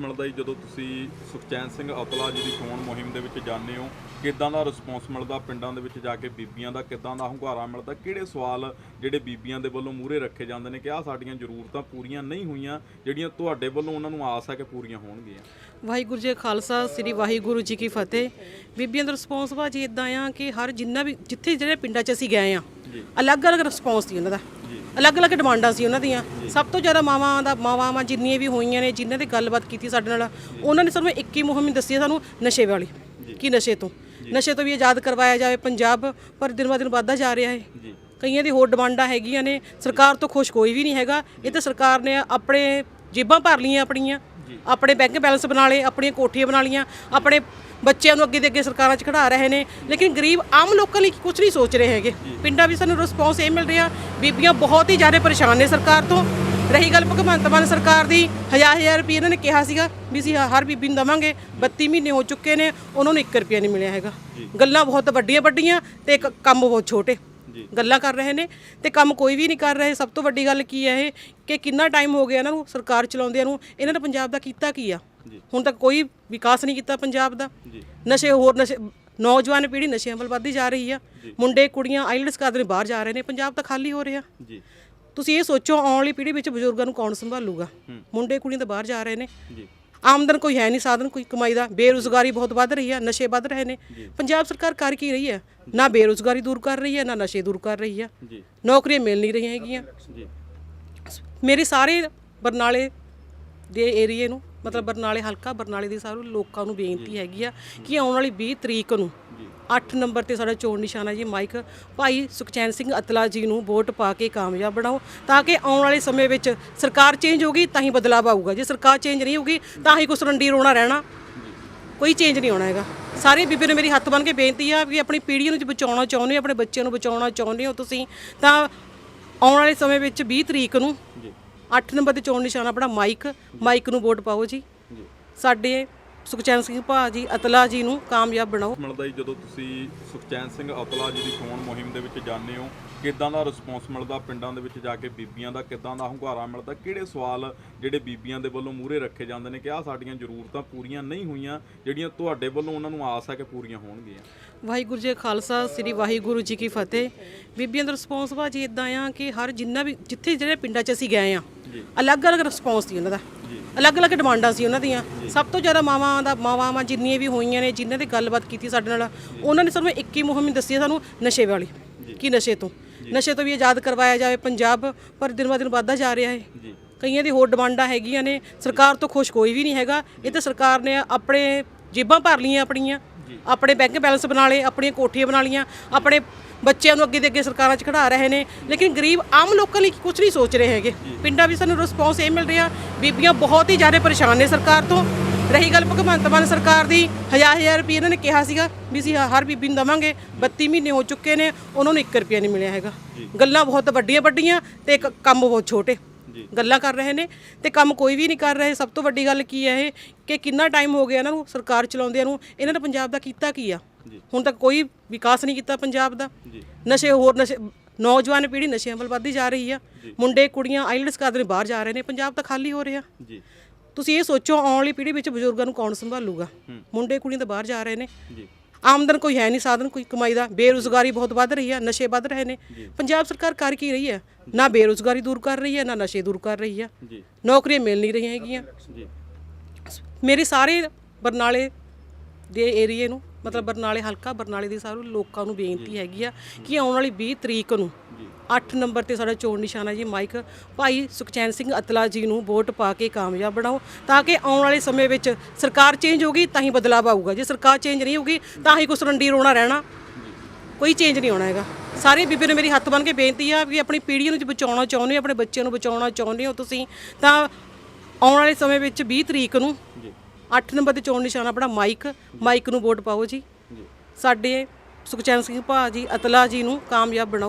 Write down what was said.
ਮਿਲਦਾ ਜੀ ਜਦੋਂ ਤੁਸੀਂ ਸੁਖਚੈਨ ਸਿੰਘ ਅਤਲਾ ਜੀ ਦੀ ਚੋਣ ਮੁਹਿੰਮ ਦੇ ਵਿੱਚ ਜਾਂਦੇ ਹੋ ਕਿੱਦਾਂ ਦਾ ਰਿਸਪੌਂਸ ਮਿਲਦਾ ਪਿੰਡਾਂ ਦੇ ਵਿੱਚ ਜਾ ਕੇ ਬੀਬੀਆਂ ਦਾ ਕਿੱਦਾਂ ਦਾ ਹੁੰਗਾਰਾ ਮਿਲਦਾ ਕਿਹੜੇ ਸਵਾਲ ਜਿਹੜੇ ਬੀਬੀਆਂ ਦੇ ਵੱਲੋਂ ਮੂਹਰੇ ਰੱਖੇ ਜਾਂਦੇ ਨੇ ਕਿ ਆਹ ਸਾਡੀਆਂ ਜ਼ਰੂਰਤਾਂ ਪੂਰੀਆਂ ਨਹੀਂ ਹੋਈਆਂ ਜਿਹੜੀਆਂ ਤੁਹਾਡੇ ਵੱਲੋਂ ਉਹਨਾਂ ਨੂੰ ਆਸ ਹੈ ਕਿ ਪੂਰੀਆਂ ਹੋਣਗੀਆਂ ਵਾਹਿਗੁਰੂ ਜੀ ਖਾਲਸਾ ਸ੍ਰੀ ਵਾਹਿਗੁਰੂ ਜੀ ਕੀ ਫਤਿਹ ਬੀਬੀਆਂ ਦਾ ਰਿਸਪੌਂਸ ਭਾਜੀ ਇਦਾਂ ਆ ਕਿ ਹਰ ਜਿੰਨਾ ਵੀ ਜਿੱਥੇ ਜਿਹੜੇ ਪਿੰਡਾਂ 'ਚ ਅਸੀਂ ਗਏ ਆ। ਅਲੱਗ-ਅਲੱਗ ਰਿਸਪੌਂਸ ਸੀ ਉਹਨਾਂ ਦਾ। ਅਲੱਗ-ਅਲੱਗ ਡਿਮਾਂਡਾਂ ਸੀ ਉਹਨਾਂ ਦੀਆਂ। ਸਭ ਤੋਂ ਜ਼ਿਆਦਾ ਮਾਵਾਂ ਦਾ ਮਾਵਾਂ ਜਿੰਨੀਆਂ ਵੀ ਹੋਈਆਂ ਨੇ ਜਿਨ੍ਹਾਂ ਦੀ ਗੱਲਬਾਤ ਕੀਤੀ ਸਾਡੇ ਨਾਲ ਉਹਨਾਂ ਨੇ ਸਾਨੂੰ ਇੱਕ ਹੀ ਮੁਹਿੰਮ ਦੱਸੀ ਹੈ ਸਾਨੂੰ ਨਸ਼ੇ ਵਾਲੀ ਕਿ ਨਸ਼ੇ ਤੋਂ। ਨਸ਼ੇ ਤੋਂ ਵੀ ਆਜ਼ਾਦ ਕਰਵਾਇਆ ਜਾਵੇ ਪੰਜਾਬ ਪਰ ਦਿਨ ਬ ਦਿਨ ਵੱਧਦਾ ਜਾ ਰਿਹਾ ਹੈ। ਕਈਆਂ ਦੀ ਹੋਰ ਡਿਮਾਂਡਾਂ ਹੈਗੀਆਂ ਨੇ। ਸਰਕਾਰ ਤੋਂ ਖੁਸ਼ ਕੋਈ ਵੀ ਨਹੀਂ ਹੈਗਾ। ਇਹ ਤਾਂ ਸਰਕਾਰ ਨੇ ਆਪਣੇ ਜੇਬਾਂ ਭਰ ਲਈਆਂ ਆਪਣੀਆਂ। ਆਪਣੇ ਬੈਂਕ ਬੈਲੈਂਸ ਬਣਾ ਲਏ ਆਪਣੀਆਂ ਕੋਠੀਆਂ ਬਣਾ ਲਈਆਂ ਆਪਣੇ ਬੱਚਿਆਂ ਨੂੰ ਅੱਗੇ ਦੇ ਅੱਗੇ ਸਰਕਾਰਾਂ 'ਚ ਖੜਾ ਰਹੇ ਨੇ। ਲੇਕਿਨ ਗਰੀਬ ਆਮ ਲੋਕਾਂ ਲਈ ਕੁਝ ਨਹੀਂ ਸੋਚ ਰਹੇ ਹੈਗੇ। ਪਿੰਡਾਂ ਵੀ ਸਾਨੂੰ ਰਿਸਪੌਂਸ ਇਹ ਮਿਲ ਰਿਹਾ ਬੀਬੀਆਂ ਬਹੁਤ ਹੀ ਜ਼ਿਆਦਾ ਪਰੇਸ਼ਾਨ ਨੇ ਸਰਕਾਰ ਤੋਂ। ਰਹੀ ਗੱਲ ਭਗਵੰਤ ਮਾਨ ਸਰਕਾਰ ਦੀ ਹਜ਼ਾਰ ਹਜ਼ਾਰ ਰੁਪਏ ਇਹਨਾਂ ਨੇ ਕਿਹਾ ਸੀਗਾ ਵੀ ਅਸੀਂ ਹਰ ਬੀਬੀ ਨੂੰ ਦਵਾਂਗੇ। 32 ਮਹੀਨੇ ਹੋ ਚੁੱਕੇ ਨੇ ਉਹਨਾਂ ਨੂੰ 1 ਰੁਪਿਆ ਨਹੀਂ ਮਿਲਿਆ ਹੈਗਾ। ਗੱਲਾਂ ਬਹੁਤ ਵੱਡੀਆਂ ਵੱਡੀਆਂ ਤੇ ਕੰਮ ਬਹੁਤ ਛੋਟੇ। ਗੱਲਾਂ ਕਰ ਰਹੇ ਨੇ ਤੇ ਕੰਮ ਕੋਈ ਵੀ ਨਹੀਂ ਕਰ ਰਹੇ। ਸਭ ਤੋਂ ਵੱਡੀ ਗੱਲ ਕੀ ਹੈ ਇਹ ਕਿ ਕਿੰਨਾ ਟਾਈਮ ਹੋ ਗਿਆ ਇਹਨਾਂ ਨੂੰ ਸਰਕਾਰ ਚਲਾਉਂਦਿਆਂ ਨੂੰ ਇਹਨਾਂ ਨੇ ਪੰਜਾਬ ਦਾ ਕੀਤਾ ਕੀ ਆ। ਹੁਣ ਤੱਕ ਕੋਈ ਵਿਕਾਸ ਨਹੀਂ ਕੀਤਾ ਪੰਜਾਬ ਦਾ। ਨਸ਼ੇ ਹੋਰ ਨਸ਼ੇ ਨੌਜਵਾਨ ਪੀੜ੍ਹੀ ਨਸ਼ਿਆਂ ਵੱਲ ਵੱਧਦੀ ਜਾ ਰਹੀ ਆ। ਮੁੰਡੇ ਕੁੜੀਆਂ ਆਈਲਟਸ ਕਰਦੇ ਬਾਹਰ ਜਾ ਰਹੇ ਨੇ ਪੰਜਾਬ ਤਾਂ ਖਾਲੀ ਹੋ ਰਿਹਾ। ਤੁਸੀਂ ਇਹ ਸੋਚੋ ਆਉਣ ਵਾਲੀ ਪੀੜ੍ਹੀ ਵਿੱਚ ਬਜ਼ੁਰਗਾਂ ਨੂੰ ਕੌਣ ਸੰਭਾਲੂਗਾ? ਮੁੰਡੇ ਕੁੜੀਆਂ ਤਾਂ ਬਾਹਰ ਜਾ ਰਹੇ ਨੇ। ਆਮਦਨ ਕੋਈ ਹੈ ਨਹੀਂ ਸਾਧਨ ਕੋਈ ਕਮਾਈ ਦਾ ਬੇਰੁਜ਼ਗਾਰੀ ਬਹੁਤ ਵੱਧ ਰਹੀ ਹੈ ਨਸ਼ੇ ਵੱਧ ਰਹੇ ਨੇ। ਪੰਜਾਬ ਸਰਕਾਰ ਕਰ ਕੀ ਰਹੀ ਹੈ? ਨਾ ਬੇਰੁਜ਼ਗਾਰੀ ਦੂਰ ਕਰ ਰਹੀ ਹੈ ਨਾ ਨਸ਼ੇ ਦੂਰ ਕਰ ਰਹੀ ਹੈ। ਨੌਕਰੀਆਂ ਮਿਲ ਨਹੀਂ ਰਹੀਆਂ ਹੈਗੀਆਂ। ਮੇਰੇ ਸਾਰੇ ਬਰਨਾਲੇ ਦੇ ਏਰੀਏ ਨੂੰ ਮਤਲਬ ਬਰਨਾਲੇ ਹਲਕਾ ਬਰਨਾਲੇ ਦੇ ਸਾਰੇ ਲੋਕਾਂ ਨੂੰ ਬੇਨਤੀ ਹੈਗੀ ਆ ਕਿ ਆਉਣ ਵਾਲੀ 20 ਤਰੀਕ ਨੂੰ 8 ਨੰਬਰ ਤੇ ਸਾਡਾ ਚੋਣ ਨਿਸ਼ਾਨਾ ਜੀ ਮਾਈਕ। ਭਾਈ ਸੁਖਚੈਨ ਸਿੰਘ ਅਤਲਾ ਜੀ ਨੂੰ ਵੋਟ ਪਾ ਕੇ ਕਾਮਯਾਬ ਬਣਾਓ ਤਾਂ ਕਿ ਆਉਣ ਵਾਲੇ ਸਮੇਂ ਵਿੱਚ ਸਰਕਾਰ ਚੇਂਜ ਹੋਗੀ ਤਾਂ ਹੀ ਬਦਲਾਅ ਆਊਗਾ। ਜੇ ਸਰਕਾਰ ਚੇਂਜ ਨਹੀਂ ਹੋਗੀ ਤਾਂ ਹੀ ਕੁਛ ਰੰਡੀ ਰੋਣਾ ਰਹਿਣਾ। ਕੋਈ ਚੇਂਜ ਨਹੀਂ ਆਉਣਾ ਹੈਗਾ। ਸਾਰੇ ਬੀਬੀ ਨੂੰ ਮੇਰੀ ਹੱਥ ਬੰਨ ਕੇ ਬੇਨਤੀ ਆ ਵੀ ਆਪਣੀ ਪੀੜ੍ਹੀ ਨੂੰ ਬਚਾਉਣਾ ਚਾਹੁੰਦੇ ਹੋ ਆਪਣੇ ਬੱਚਿਆਂ ਨੂੰ ਬਚਾਉਣਾ ਚਾਹੁੰਦੇ ਹੋ ਤੁਸੀਂ ਤਾਂ ਆਉਣ ਵਾਲੇ ਸਮੇਂ ਵਿੱਚ 20 ਤਰੀਕ ਨੂੰ ਜੀ। 8 ਨੰਬਰ ਤੇ ਚੋਣ ਨਿਸ਼ਾਨ ਆਪਣਾ ਮਾਈਕ ਮਾਈਕ ਨੂੰ ਵੋਟ ਪਾਓ ਜੀ। ਸਾਡੇ ਸੁਖਚੈਨ ਸਿੰਘ ਭਾਜੀ ਅਤਲਾ ਜੀ ਨੂੰ ਕਾਮਯਾਬ ਬਣਾਓ। ਮਿਲਦਾ ਜੀ ਜਦੋਂ ਤੁਸੀਂ ਸੁਖਚੈਨ ਸਿੰਘ ਅਤਲਾ ਜੀ ਦੀ ਚੋਣ ਮੁਹਿੰਮ ਦੇ ਵਿੱਚ ਜਾਂਦੇ ਹੋ ਕਿੱਦਾਂ ਦਾ ਰਿਸਪੌਂਸ ਮਿਲਦਾ? ਪਿੰਡਾਂ ਦੇ ਵਿੱਚ ਜਾ ਕੇ ਬੀਬੀਆਂ ਦਾ ਕਿੱਦਾਂ ਦਾ ਹੁੰਗਾਰਾ ਮਿਲਦਾ? ਕਿਹੜੇ ਸਵਾਲ ਜਿਹੜੇ ਬੀਬੀਆਂ ਦੇ ਵੱਲੋਂ ਮੂਹਰੇ ਰੱਖੇ ਜਾਂਦੇ ਨੇ ਕਿ ਆਹ ਸਾਡੀਆਂ ਜ਼ਰੂਰਤਾਂ ਪੂਰੀਆਂ ਨਹੀਂ ਹੋਈਆਂ ਜਿਹੜੀਆਂ ਤੁਹਾਡੇ ਵੱਲੋਂ ਉਹਨਾਂ ਨੂੰ ਆਸ ਹੈ ਕਿ ਪੂਰੀਆਂ ਹੋਣਗੀਆਂ? ਵਾਹਿਗੁਰੂ ਜੀ ਖਾਲਸਾ ਸ੍ਰੀ ਵਾਹਿਗੁਰੂ ਜੀ ਕੀ ਫਤਿਹ। ਬੀਬੀਆਂ ਦਾ ਰਿਸਪੌਂਸ ਭਾਜੀ ਇਦਾਂ ਆ ਕਿ ਹਰ ਜਿੰਨਾ ਵੀ ਜਿੱਥੇ ਜਿਹੜੇ ਪਿੰਡਾਂ 'ਚ ਅਸੀਂ ਗਏ ਆ ਜੀ। ਅਲੱਗ-ਅਲੱਗ ਰਿਸਪੌਂਸ ਸੀ ਉਹਨਾਂ ਦਾ। ਅਲੱਗ-ਅਲੱਗ ਡਿਮਾਂਡਾਂ ਸੀ ਉਹਨਾਂ ਦੀਆਂ। ਸਭ ਤੋਂ ਜ਼ਿਆਦਾ ਮਾਵਾਂ ਦਾ ਮਾਵਾਂ ਜਿੰਨੀਆਂ ਵੀ ਹੋਈਆਂ ਨੇ ਜਿਨ੍ਹਾਂ ਦੀ ਗੱਲਬਾਤ ਕੀਤੀ ਸਾਡੇ ਨਾਲ ਉਹਨਾਂ ਨੇ ਸਾਨੂੰ ਇੱਕ ਹੀ ਮੁਹਿੰਮ ਦੱਸੀ ਹੈ ਸਾਨੂੰ ਨਸ਼ੇ ਵਾਲੀ ਕਿ ਨਸ਼ੇ ਤੋਂ। ਨਸ਼ੇ ਤੋਂ ਵੀ ਆਜ਼ਾਦ ਕਰਵਾਇਆ ਜਾਵੇ ਪੰਜਾਬ ਪਰ ਦਿਨ ਬ ਦਿਨ ਵੱਧਦਾ ਜਾ ਰਿਹਾ ਹੈ। ਕਈਆਂ ਦੀ ਹੋਰ ਡਿਮਾਂਡਾਂ ਹੈਗੀਆਂ ਨੇ। ਸਰਕਾਰ ਤੋਂ ਖੁਸ਼ ਕੋਈ ਵੀ ਨਹੀਂ ਹੈਗਾ। ਇਹ ਤਾਂ ਸਰਕਾਰ ਨੇ ਆਪਣੇ ਜੇਬਾਂ ਭਰ ਲਈਆਂ ਆਪਣੀਆਂ। ਆਪਣੇ ਬੈਂਕ ਬੈਲੈਂਸ ਬਣਾ ਲਏ ਆਪਣੀਆਂ ਕੋਠੀਆਂ ਬਣਾ ਲਈਆਂ ਆਪਣੇ ਬੱਚਿਆਂ ਨੂੰ ਅੱਗੇ ਦੇ ਅੱਗੇ ਸਰਕਾਰਾਂ 'ਚ ਖੜਾ ਰਹੇ ਨੇ। ਲੇਕਿਨ ਗਰੀਬ ਆਮ ਲੋਕਾਂ ਲਈ ਕੁਝ ਨਹੀਂ ਸੋਚ ਰਹੇ ਹੈਗੇ। ਪਿੰਡਾਂ ਵੀ ਸਾਨੂੰ ਰਿਸਪੌਂਸ ਇਹ ਮਿਲ ਰਿਹਾ ਬੀਬੀਆਂ ਬਹੁਤ ਹੀ ਜ਼ਿਆਦਾ ਪਰੇਸ਼ਾਨ ਨੇ ਸਰਕਾਰ ਤੋਂ। ਰਹੀ ਗੱਲ ਭਗਵੰਤ ਮਾਨ ਸਰਕਾਰ ਦੀ ਹਜ਼ਾਰ ਹਜ਼ਾਰ ਰੁਪਏ ਇਹਨਾਂ ਨੇ ਕਿਹਾ ਸੀਗਾ ਵੀ ਅਸੀਂ ਹਰ ਬੀਬੀ ਨੂੰ ਦਵਾਂਗੇ। 32 ਮਹੀਨੇ ਹੋ ਚੁੱਕੇ ਨੇ ਉਹਨਾਂ ਨੂੰ 1 ਰੁਪਿਆ ਨਹੀਂ ਮਿਲਿਆ ਹੈਗਾ। ਗੱਲਾਂ ਬਹੁਤ ਵੱਡੀਆਂ ਵੱਡੀਆਂ ਤੇ ਕੰਮ ਬਹੁਤ ਛੋਟੇ। ਗੱਲਾਂ ਕਰ ਰਹੇ ਨੇ ਤੇ ਕੰਮ ਕੋਈ ਵੀ ਨਹੀਂ ਕਰ ਰਹੇ। ਸਭ ਤੋਂ ਵੱਡੀ ਗੱਲ ਕੀ ਹੈ ਇਹ ਕਿ ਕਿੰਨਾ ਟਾਈਮ ਹੋ ਗਿਆ ਇਹਨਾਂ ਨੂੰ ਸਰਕਾਰ ਚਲਾਉਂਦਿਆਂ ਨੂੰ ਇਹਨਾਂ ਨੇ ਪੰਜਾਬ ਦਾ ਕੀਤਾ ਕੀ ਆ। ਹੁਣ ਤੱਕ ਕੋਈ ਵਿਕਾਸ ਨਹੀਂ ਕੀਤਾ ਪੰਜਾਬ ਦਾ। ਨਸ਼ੇ ਹੋਰ ਨਸ਼ੇ ਨੌਜਵਾਨ ਪੀੜ੍ਹੀ ਨਸ਼ਿਆਂ ਵੱਲ ਵੱਧਦੀ ਜਾ ਰਹੀ ਆ। ਮੁੰਡੇ ਕੁੜੀਆਂ ਆਈਲਟਸ ਕਰਦੇ ਬਾਹਰ ਜਾ ਰਹੇ ਨੇ ਪੰਜਾਬ ਤਾਂ ਖਾਲੀ ਹੋ ਰਿਹਾ। ਤੁਸੀਂ ਇਹ ਸੋਚੋ ਆਉਣ ਵਾਲੀ ਪੀੜ੍ਹੀ ਵਿੱਚ ਬਜ਼ੁਰਗਾਂ ਨੂੰ ਕੌਣ ਸੰਭਾਲੂਗਾ? ਮੁੰਡੇ ਕੁੜੀਆਂ ਤਾਂ ਬਾਹਰ ਜਾ ਰਹੇ ਨੇ। ਆਮਦਨ ਕੋਈ ਹੈ ਨਹੀਂ ਸਾਧਨ ਕੋਈ ਕਮਾਈ ਦਾ ਬੇਰੁਜ਼ਗਾਰੀ ਬਹੁਤ ਵੱਧ ਰਹੀ ਹੈ ਨਸ਼ੇ ਵੱਧ ਰਹੇ ਨੇ। ਪੰਜਾਬ ਸਰਕਾਰ ਕਰ ਕੀ ਰਹੀ ਹੈ? ਨਾ ਬੇਰੁਜ਼ਗਾਰੀ ਦੂਰ ਕਰ ਰਹੀ ਹੈ ਨਾ ਨਸ਼ੇ ਦੂਰ ਕਰ ਰਹੀ ਹੈ। ਜੀ। ਨੌਕਰੀਆਂ ਮਿਲ ਨਹੀਂ ਰਹੀਆਂ ਹੈਗੀਆਂ। ਜੀ। ਮੇਰੇ ਸਾਰੇ ਬਰਨਾਲੇ ਦੇ ਏਰੀਏ ਨੂੰ ਮਤਲਬ ਬਰਨਾਲੇ ਹਲਕਾ ਬਰਨਾਲੇ ਦੇ ਸਾਰੇ ਲੋਕਾਂ ਨੂੰ ਬੇਨਤੀ ਹੈਗੀ ਆ ਕਿ ਆਉਣ ਵਾਲੀ 20 ਤਰੀਕ ਨੂੰ 8 ਨੰਬਰ ਤੇ ਸਾਡਾ ਚੋਣ ਨਿਸ਼ਾਨਾ ਜੀ ਮਾਈਕ। ਭਾਈ ਸੁਖਚੈਨ ਸਿੰਘ ਅਤਲਾ ਜੀ ਨੂੰ ਵੋਟ ਪਾ ਕੇ ਕਾਮਯਾਬ ਬਣਾਓ ਤਾਂ ਕਿ ਆਉਣ ਵਾਲੇ ਸਮੇਂ ਵਿੱਚ ਸਰਕਾਰ ਚੇਂਜ ਹੋਗੀ ਤਾਂ ਹੀ ਬਦਲਾਅ ਆਊਗਾ। ਜੇ ਸਰਕਾਰ ਚੇਂਜ ਨਹੀਂ ਹੋਗੀ ਤਾਂ ਹੀ ਕੁਛ ਰੰਡੀ ਰੋਣਾ ਰਹਿਣਾ। ਕੋਈ ਚੇਂਜ ਨਹੀਂ ਆਉਣਾ ਹੈਗਾ। ਸਾਰੇ ਬੀਬੀ ਨੂੰ ਮੇਰੀ ਹੱਥ ਬੰਨ ਕੇ ਬੇਨਤੀ ਆ ਵੀ ਆਪਣੀ ਪੀੜ੍ਹੀ ਨੂੰ ਜੇ ਬਚਾਉਣਾ ਚਾਹੁੰਦੇ ਹੋ ਆਪਣੇ ਬੱਚਿਆਂ ਨੂੰ ਬਚਾਉਣਾ ਚਾਹੁੰਦੇ ਹੋ ਤੁਸੀਂ ਤਾਂ ਆਉਣ ਵਾਲੇ ਸਮੇਂ ਵਿੱਚ 20 ਤਰੀਕ ਨੂੰ ਜੀ। 8 ਨੰਬਰ ਤੇ ਚੋਣ ਨਿਸ਼ਾਨ ਆਪਣਾ ਮਾਈਕ ਮਾਈਕ ਨੂੰ ਵੋਟ ਪਾਓ ਜੀ। ਜੀ। ਸਾਡੇ ਸੁਖਚੈਨ ਸਿੰਘ ਭਾਜੀ ਅਤਲਾ ਜੀ ਨੂੰ ਕਾਮਯਾਬ ਬਣਾਓ।